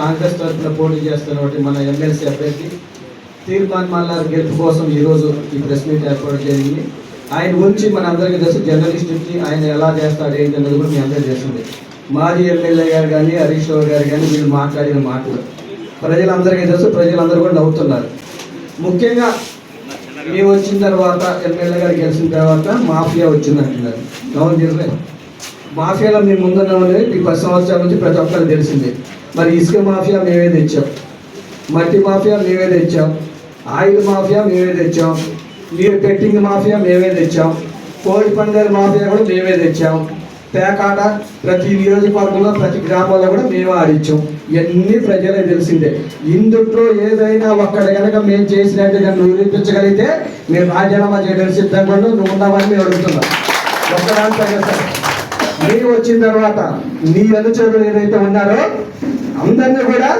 కాంగ్రెస్ తరఫున పోటీ చేస్తున్నటువంటి మన ఎమ్మెల్సీ అభ్యర్థి తీర్మాన్ మల్లార్ గెలుపు కోసం ఈరోజు ఈ ప్రెస్ మీట్ ఏర్పాటు జరిగింది. ఆయన గురించి మన అందరికీ తెలుసు జర్నలిస్టుకి ఆయన ఎలా చేస్తాడు ఏంటి అన్నది కూడా మీ అందరికీ తెలిసింది. మాజీ ఎమ్మెల్యే గారు కానీ హరీష్ రావు గారు కానీ వీళ్ళు మాట్లాడిన మాటలు. ప్రజలందరికీ తెలుసు ప్రజలందరూ కూడా నవ్వుతున్నారు. ముఖ్యంగా మేము వచ్చిన తర్వాత ఎమ్మెల్యే గారు గెలిచిన తర్వాత మాఫియా వచ్చిందంటున్నారు. అవును నిజమే మాఫియాలో మేము ముందున్నాం అనేది ఈ పది సంవత్సరాల నుంచి ప్రతి ఒక్కరికి తెలిసిందే. మరి ఇసుక మాఫియా మేమే తెచ్చాం. మట్టి మాఫియా మేమే తెచ్చాం. ఆయిల్ మాఫియా మేమే తెచ్చాం. నీరు పెట్టింగ్ మాఫియా మేమే తెచ్చాం. కోడి పందాల మాఫియా కూడా మేమే తెచ్చాం. పేకాట ప్రతి నియోజకవర్గంలో ప్రతి గ్రామాల్లో కూడా మేము ఆడించాం. ఇవన్నీ ప్రజలే తెలిసిందే. ఇందుట్లో ఏదైనా ఒక్కడ కనుక మేము చేసినట్టు నన్ను నిరూపించగలిగితే మేము రాజీనామా చేయడం సిద్ధంగా నువ్వు ఉన్నామని మేము అడుగుతున్నాం. ఒక్కదాని సరే మీరు వచ్చిన తర్వాత మీ అనుచరులు ఏదైతే ఉన్నారో అందరినీ కూడా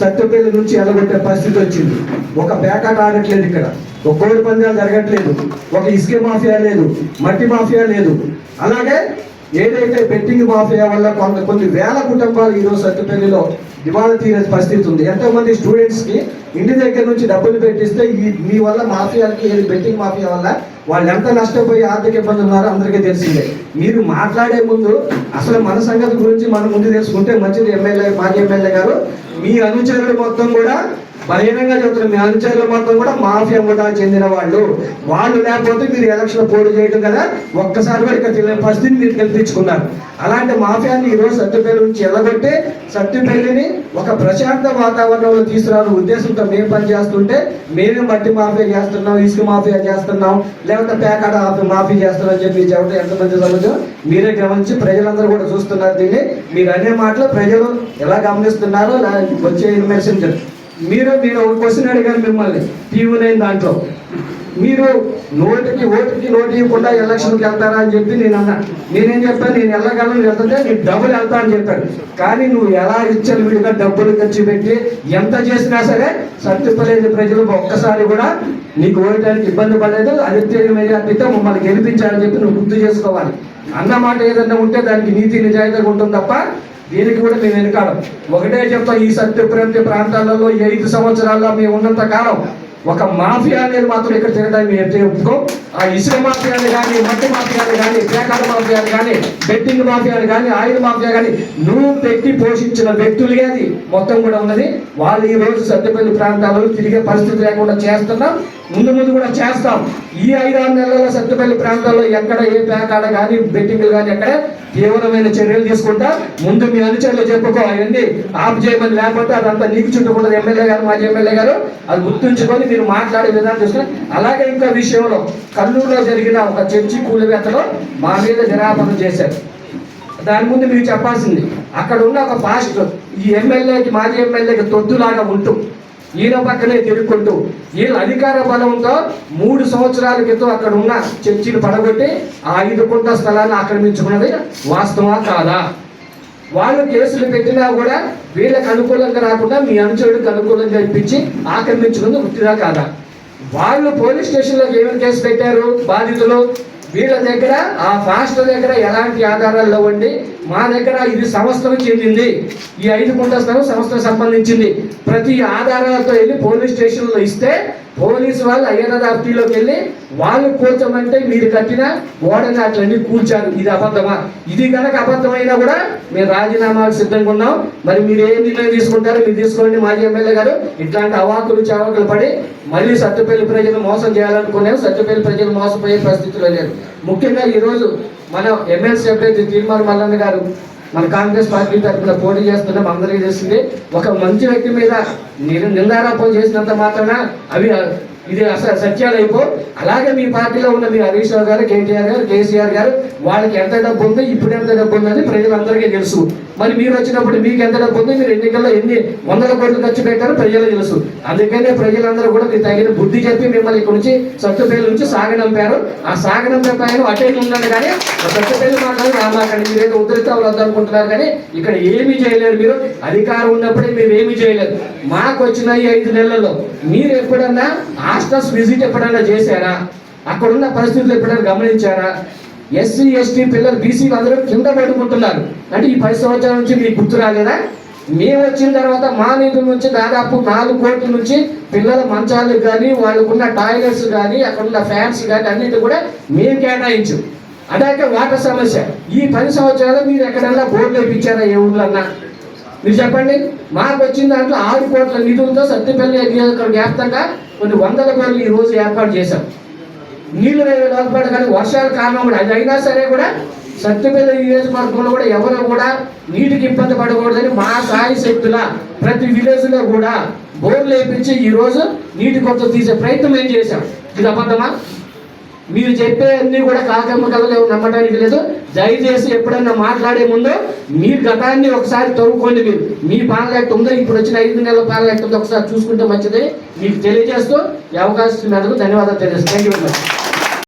సత్తుపల్లి నుంచి ఎలగొట్టే పరిస్థితి వచ్చింది. ఒక పేకాట ఆడట్లేదు ఇక్కడ. ఒక కోడి పందాలు జరగట్లేదు. ఒక ఇసుక మాఫియా లేదు. మట్టి మాఫియా లేదు. అలాగే ఏదైతే బెట్టింగ్ మాఫియా వల్ల కొంత కొన్ని వేల కుటుంబాలు ఈరోజు సత్తుపల్లిలో దివాళా తీరే పరిస్థితి ఉంది. ఎంతో మంది ఇంటి దగ్గర నుంచి డబ్బులు పెట్టిస్తే ఈ మీ వల్ల మాఫియాలకి ఏది బెట్టింగ్ మాఫియా వల్ల వాళ్ళు ఎంత నష్టపోయి ఆర్థిక ఇబ్బంది ఉన్నారో అందరికీ తెలిసిందే. మీరు మాట్లాడే ముందు అసలు మన సంగతి గురించి మనం ముందు తెలుసుకుంటే మంచిది. ఎమ్మెల్యే మాజీ ఎమ్మెల్యే గారు మీ అనుచరులు మొత్తం కూడా బహిరంగంగా చెబుతున్న మీ అనుచరులు మొత్తం కూడా మాఫియా ముఠా చెందిన వాళ్ళు. వాళ్ళు లేకపోతే మీరు ఎలక్షన్ పోటీ చేయడం కదా? ఒక్కసారి కూడా ఇక్కడ తెలియని పరిస్థితిని మీరు గెలిపించుకున్నారు అలాంటి మాఫియాని ఈరోజు రోజు నుంచి ఎల్లగొట్టి సత్తుపల్లిని ఒక ప్రశాంత వాతావరణంలో తీసుకురావాలని ఉద్దేశంతో మేము పనిచేస్తుంటే మేమే మట్టి మాఫియా చేస్తున్నాం ఇసుక మాఫియా చేస్తున్నాం లేకపోతే పేకాట మాఫీ చేస్తున్నాం అని చెప్పి చెప్పడం ఎంతమంది సమస్య మీరే గమనించి ప్రజలందరూ కూడా చూస్తున్నారు దీన్ని. మీరు అనే మాటలు ప్రజలు ఎలా గమనిస్తున్నారో వచ్చే ఇన్ఫర్మేషన్ మీరు నేను ఒక క్వశ్చన్ అడిగాను మిమ్మల్ని. టీవీ నైన్ దాంట్లో. మీరు నోటికి ఓటుకి నోటు ఇవ్వకుండా ఎలక్షన్కి వెళ్తారా అని చెప్పి నేను అన్నా. నేనేం చెప్పాను నేను వెళ్ళగలను వెళ్తుంటే నీకు డబ్బులు వెళ్తా అని చెప్పాను కానీ నువ్వు ఎలా ఇచ్చాను విడిగా డబ్బులు ఖర్చు పెట్టి ఎంత చేసినా సరే సత్తుపల్లి ప్రజలు ఒక్కసారి కూడా నీకు ఓయటానికి ఇబ్బంది పడలేదు. అదిత్య మెజార్టీతో మమ్మల్ని గెలిపించాలని చెప్పి నువ్వు గుర్తు చేసుకోవాలి. అన్నమాట ఏదన్నా ఉంటే దానికి నీతి నిజాయితీగా ఉంటుంది తప్ప దీనికి కూడా మేము వెనకాలం ఒకటే చెప్తాం ఈ సత్యప్రాంతి ప్రాంతాలలో ఈ ఐదు సంవత్సరాల్లో మేము ఉన్నంత కాలం ఒక మాఫియా అనేది మాత్రం ఇక్కడ తిరగడానికి మేము ఎంత ఒప్పుకోం. ఆ ఇసుక మాఫియాని కానీ మట్టి మాఫియాని కానీ పేకాల మాఫియాని కానీ బెట్టింగ్ మాఫియాని కానీ ఆయిల్ మాఫియా కానీ నువ్వు పెట్టి పోషించిన వ్యక్తులే అది. మొత్తం కూడా ఉన్నది. వాళ్ళు ఈ రోజు సత్యపల్లి ప్రాంతాలలో తిరిగే పరిస్థితి లేకుండా చేస్తున్నాం. ముందు ముందు కూడా చేస్తాం. ఈ ఐదారు నెలల సత్యపల్లి ప్రాంతాల్లో ఎక్కడ ఏ పేకాడ కానీ బెట్టింగ్లు కానీ ఎక్కడ తీవ్రమైన చర్యలు తీసుకుంటా. ముందు మీ అనుచరులు చెప్పుకో అవన్నీ ఆఫ్ చేయమని లేకపోతే అదంతా నీకు చుట్టుకుంటుంది. ఎమ్మెల్యే గారు మాజీ ఎమ్మెల్యే గారు అది గుర్తుంచుకొని మీరు మాట్లాడే విధానం చూసుకుని అలాగే ఇంకా విషయంలో కల్లూరులో జరిగిన ఒక చర్చి కూలివేతలో మా మీద నిరాపణ చేశారు. దాని ముందు మీరు చెప్పాల్సింది అక్కడ ఉన్న ఒక పాస్టర్ ఈ ఎమ్మెల్యేకి మాజీ ఎమ్మెల్యేకి తొద్దులాగా ఉంటూ ఈయన పక్కనే తిరుగుకుంటూ వీళ్ళ అధికార బలంతో మూడు సంవత్సరాల క్రితం అక్కడ ఉన్న చర్చిని పడగొట్టి ఆ ఐదు కుంట స్థలాన్ని ఆక్రమించుకున్నది వాస్తవా కాదా? వాళ్ళు కేసులు పెట్టినా కూడా వీళ్ళకి అనుకూలంగా రాకుండా మీ అనుచరుడికి అనుకూలంగా ఇప్పించి ఆక్రమించుకుంది వృత్తిదా కాదా? వాళ్ళు పోలీస్ స్టేషన్లో ఏమైనా కేసు పెట్టారు బాధితులు? వీళ్ళ దగ్గర ఆ ఫాస్ట్ దగ్గర ఎలాంటి ఆధారాలు లేవండి. మా దగ్గర ఇది సంస్థకు చెందింది. ఈ ఐదు కుంట స్థలం సంస్థకు సంబంధించింది. ప్రతి ఆధారాలతో వెళ్ళి పోలీస్ స్టేషన్లో ఇస్తే పోలీసు వాళ్ళు అయ్యనదాప్తిలోకి వెళ్ళి వాళ్ళు కూర్చోమంటే మీరు కట్టిన గోడని అట్లన్నీ కూర్చారు ఇది అబద్ధమా? ఇది కనుక అబద్ధమైనా కూడా మేము రాజీనామాకు సిద్ధంగా ఉన్నాం. మరి మీరు ఏ నిర్ణయం తీసుకుంటారో మీరు తీసుకోండి మాజీ ఎమ్మెల్యే గారు. ఇట్లాంటి అవాకులు చావకులు పడి మళ్ళీ సత్యపల్లి ప్రజలు మోసం చేయాలనుకున్నాం సత్యపల్లి ప్రజలు మోసపోయే పరిస్థితిలో లేదు ముఖ్యంగా ఈరోజు మన ఎమ్మెల్సీ అభ్యర్థి తీర్మాన మల్లన్న గారు మన కాంగ్రెస్ పార్టీ తరఫున పోటీ చేస్తున్నాం అందరికీ తెలిసింది ఒక మంచి వ్యక్తి మీద నిర్- నిందారోపణ చేసినంత మాత్రాన అవి ఇది అసలు సత్యాలు అయిపో అలాగే మీ పార్టీలో ఉన్న మీ హరీష్ రావు గారు కేటీఆర్ గారు కేసీఆర్ గారు వాళ్ళకి ఎంత డబ్బు ఉందో ఇప్పుడు ఎంత డబ్బు ఉందని ప్రజలందరికీ తెలుసు. మరి మీరు వచ్చినప్పుడు మీకు ఎంత డబ్బు ఉంది? మీరు ఎన్నికల్లో ఎన్ని వందల కోట్లు ఖర్చు పెట్టారో ప్రజలకు తెలుసు. అందుకనే ప్రజలందరూ కూడా మీకు తగిన బుద్ధి చెప్పి మిమ్మల్ని ఇక్కడ నుంచి సత్తుపల్లి నుంచి సాగనంపారు ఆ సాగనంపే పైన అటే ఉందండి కానీ సత్తుపల్లి మాట్లాడు రామాకండి మీరు ఏదో ఉద్ధరిత అనుకుంటున్నారు కానీ ఇక్కడ ఏమీ చేయలేరు మీరు. అధికారం ఉన్నప్పుడే మీరు ఏమీ చేయలేరు మాకు వచ్చిన ఈ ఐదు నెలల్లో మీరు ఎప్పుడన్నా హాస్టల్స్ విజిట్ ఎప్పుడన్నా చేశారా? అక్కడున్న పరిస్థితులు ఎప్పుడైనా గమనించారా? ఎస్సీ ఎస్టీ పిల్లలు బీసీలు అందరూ కింద పడుకుంటున్నారు. అంటే ఈ పది సంవత్సరాల నుంచి మీకు గుర్తు రాలేదా మేము వచ్చిన తర్వాత మా నిధుల నుంచి దాదాపు నాలుగు కోట్ల నుంచి పిల్లల మంచాలకు కానీ వాళ్ళకున్న టాయిలెట్స్ కానీ అక్కడ ఉన్న ఫ్యాన్స్ కానీ అన్నిటి కూడా మేము కేటాయించు. అలాగే వాటర్ సమస్య. ఈ పది సంవత్సరాలు మీరు ఎక్కడన్నా బోర్డు వేయించారా ఏ ఊళ్ళన్నా మీరు చెప్పండి. మాకు వచ్చిన దాంట్లో ఆరు కోట్ల నిధులతో సత్యపల్లి నియోజకవర్గ వ్యాప్తంగా కొన్ని వందల కోట్లు ఈ రోజు ఏర్పాటు చేశాం. నీళ్ళు లోపల కానీ వర్షాల కారణం కూడా అది అయినా సరే కూడా సత్యపల్లి నియోజకవర్గంలో కూడా ఎవరు కూడా నీటికి ఇబ్బంది పడకూడదని మా సాయి శక్తుల ప్రతి విలేజ్లో కూడా బోర్లు వేయించి ఈరోజు నీటి కొత్త తీసే ప్రయత్నం ఏం చేశాం? ఇది అబద్ధమా? మీరు చెప్పే అన్ని కూడా కాకమ్మ కథలు నమ్మడానికి లేదు. దయచేసి ఎప్పుడన్నా మాట్లాడే ముందు మీ గతాన్ని ఒకసారి తవ్వుకోండి మీరు. మీ పాలనెట్ ఉందో ఇప్పుడు వచ్చిన ఐదు నెలల పాలనెట్ ఉందో ఒకసారి చూసుకుంటే మంచిది. మీకు తెలియజేస్తూ ఈ అవకాశం ఇచ్చినందుకు ధన్యవాదాలు తెలియజేస్తాను థ్యాంక్ యూ వెరీ మచ్